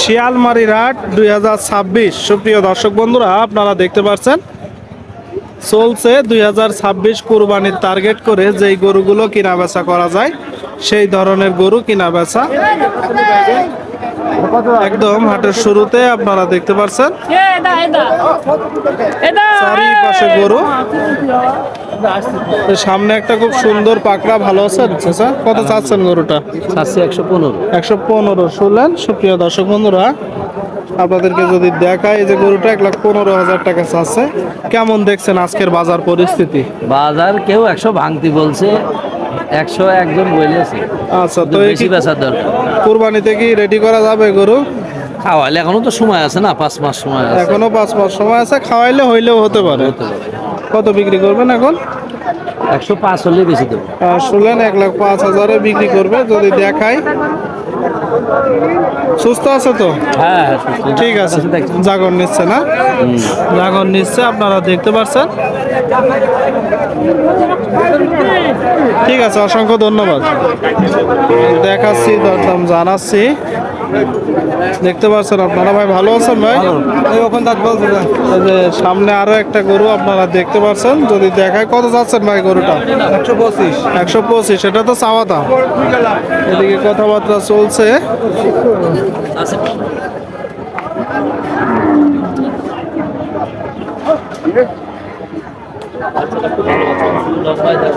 শিয়ালমারি হাট দুই হাজার ছাব্বিশ। সুপ্রিয় দর্শক বন্ধুরা আপনারা দেখতে পাচ্ছেন চলছে দুই হাজার ছাব্বিশ কোরবানির টার্গেট করে যেই গরুগুলো কিনা বেচা করা যায় সেই ধরনের গরু কিনা বেচা একদম হাটের শুরুতে আপনারা দেখতে পাচ্ছেন। চারিপাশে গরু। সামনে একটা খুব সুন্দর পাকড়া ভালো আছে চাচা কত চাচ্ছেন গরুটা? চারশো একশো পনেরো। একশো পনেরো শুনলেন? সুপ্রিয় দর্শক বন্ধুরা আপনাদেরকে যদি দেখায় যে গরুটা এক লাখ পনেরো হাজার টাকা চাচ্ছে কেমন দেখছেন আজকের বাজার পরিস্থিতি? বাজার কেউ একশো ভাঙতি বলছে একশো একজন বলেছে। আচ্ছা তো বেশি বেচার দরকার। কুরবানিতে কি রেডি করা যাবে গরু? খাওয়ালে এখনও তো সময় আছে না পাঁচ মাস সময় আছে। এখনও পাঁচ মাস সময় আছে খাওয়াইলে হইলেও হতে পারে। হতে পারে। কত বিক্রি করবেন এখন? একশো পাঁচ হলে বেশি দেবো। শুনলেন এক লাখ পাঁচ হাজারে বিক্রি করবে যদি দেখাই। সুস্থ আছে তো? হ্যাঁ হ্যাঁ, ঠিক আছে জাগর নিচ্ছে না? জাগর নিচ্ছে আপনারা দেখতে পাচ্ছেন ঠিক আছে অসংখ্য ধন্যবাদ। দেখাচ্ছি দরদাম জানাচ্ছি। দেখতে পাচ্ছেন আপনারা। ভাই ভালো আছেন ভাই? ওখান এই যে সামনে আরও একটা গরু আপনারা দেখতে পাচ্ছেন। যদি দেখায় কত যাচ্ছেন ভাই গরুটা? একশো পঁচিশ। একশো পঁচিশ এটা তো চাওয়া দাম। এদিকে কথাবার্তা চলছে।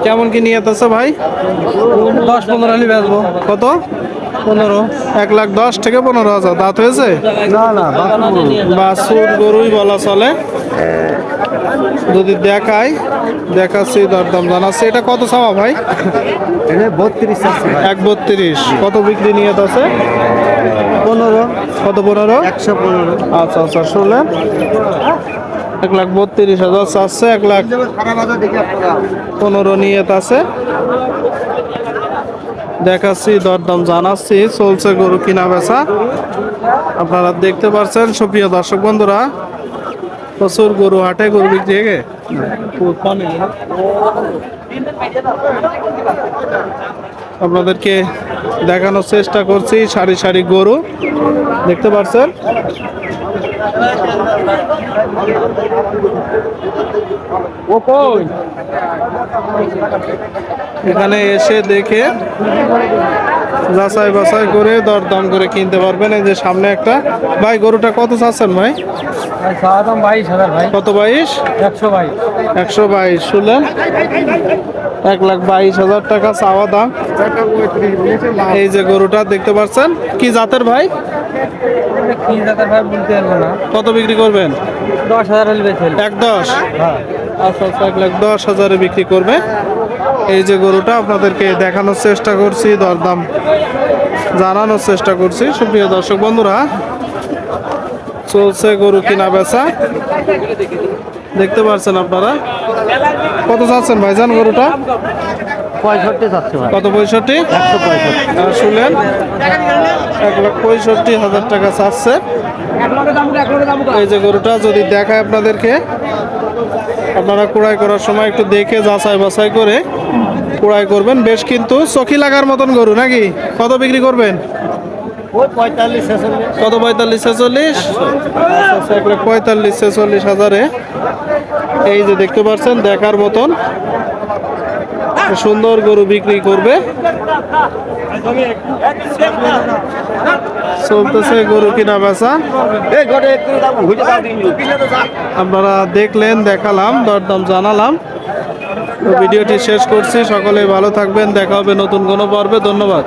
কেমন কি নিয়ে আছে ভাই? দশ পনেরো হলে বেচবো। কত? পনেরো এক লাখ দশ থেকে পনেরো হাজার। দাঁত হয়েছে? না না বাছুর গরুই বলা চলে। যদি দেখাই দেখাচ্ছি দরদাম জানাচ্ছি। এটা কত চাওয়া ভাই? বত্রিশ এক বত্রিশ। কত বিক্রি নিয়ত আছে? পনেরো। কত পনেরো? একশো পনেরো। আচ্ছা আচ্ছা শুনলেন। এক লাখ বত্রিশ হাজার চাচ্ছে এক লাখ পনেরো নিয়ত আছে। দেখাচ্ছি, দরদাম জানাচ্ছি, চলছে গরু কিনা বেচা। আপনারা দেখতে পাচ্ছেন, সুপ্রিয় দর্শক বন্ধুরা, প্রচুর গরু হাটে, গরু বিক্রি আপনাদেরকে দেখানোর চেষ্টা করছি, সারি সারি গরু, দেখতে পাচ্ছেন? এখানে এসে দেখে যাচাই বাছাই করে দরদাম করে কিনতে পারবেন। এই যে সামনে একটা। ভাই গরুটা কত চাচ্ছেন ভাই। কত বাইশ? একশো বাইশ। একশো বাইশ শুনলেন? এক লাখ বাইশ হাজার টাকা চাওয়া দাম। এই যে গরুটা দেখতে পাচ্ছেন? কি জাতের ভাই? কি জাতের ভাই বলতে পারব না। কত বিক্রি করবেন? দশ হাজার হলে বেশি এক দশ? হ্যাঁ। আচ্ছা আচ্ছা এক লাখ দশ হাজারে বিক্রি করবে। এই যে গরুটা আপনাদেরকে দেখানোর চেষ্টা করছি দরদাম জানানোর চেষ্টা করছি। সুপ্রিয় দর্শক বন্ধুরা চলছে গরু কিনা বেচা। দেখতে পাচ্ছেন আপনারা? কত চাচ্ছেন ভাইজান গরুটা? পঁয়ষট্টি কত পঁয়ষট্টি? একশো পঁয়ষট্টি। শুনলেন? এক লাখ পঁয়ষট্টি হাজার টাকা চাচ্ছে। এই যে গরুটা যদি দেখায় আপনাদেরকে আপনারা কুড়াই করার সময় একটু দেখে যাচাই বাছাই করে কুড়াই করবেন। বেশ কিন্তু চকি লাগার মতন গরু নাকি? কত বিক্রি করবেন? কত পঁয়তাল্লিশ ছেচল্লিশ? এক লাখ পঁয়তাল্লিশ ছেচল্লিশ হাজারে। এই যে দেখতে পাচ্ছেন দেখার মতন। সুন্দর গরু বিক্রি করবে। চলতেছে গরু কিনা বেচা। আপনারা দেখলেন দেখালাম দরদাম জানালাম। ভিডিওটি শেষ করছি। সকলে ভালো থাকবেন। দেখা হবে নতুন কোনো পর্বে। ধন্যবাদ।